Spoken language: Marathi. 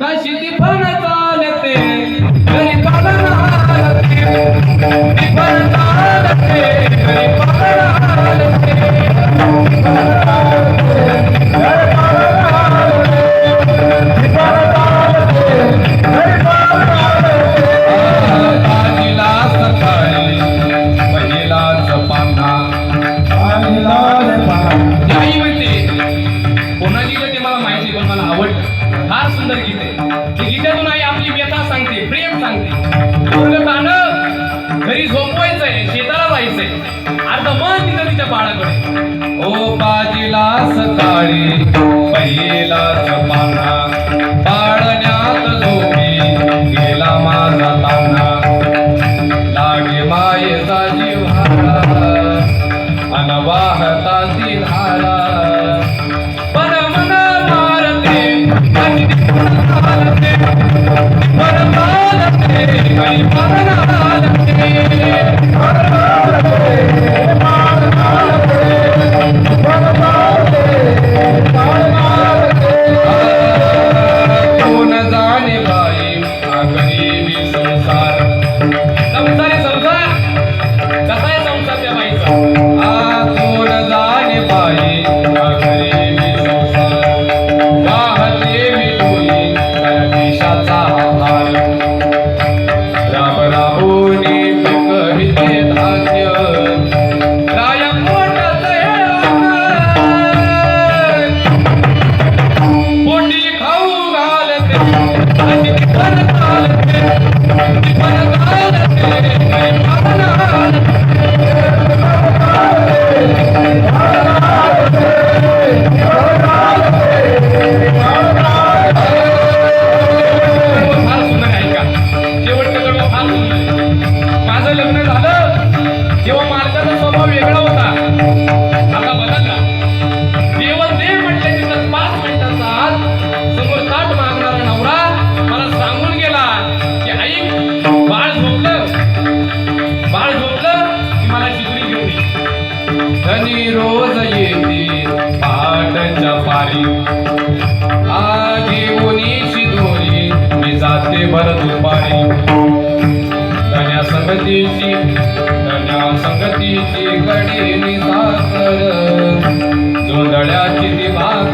कशी पण चालते तरी पण चालते पण चालते सुंदर गीत. आहे गीतातून आई आपली व्यथा सांगते प्रेम सांगते. तानं घरी झोपवायचंय शेताला जायचंय. अर्ध मन तिथं तिच्या बाळाकडे. ओ बाजीला सकाळी पहिला जपाना. పరమాలకే పరమాలకే పరమాలకే Thank you. धनी रोज येते पहाटाच्या पारी. आधी उनीशी दोरी मी जाते भर दुपारी. धन्या संगतीची धन्या संगतीची कडी साखर जोंधळ्याची ती भाग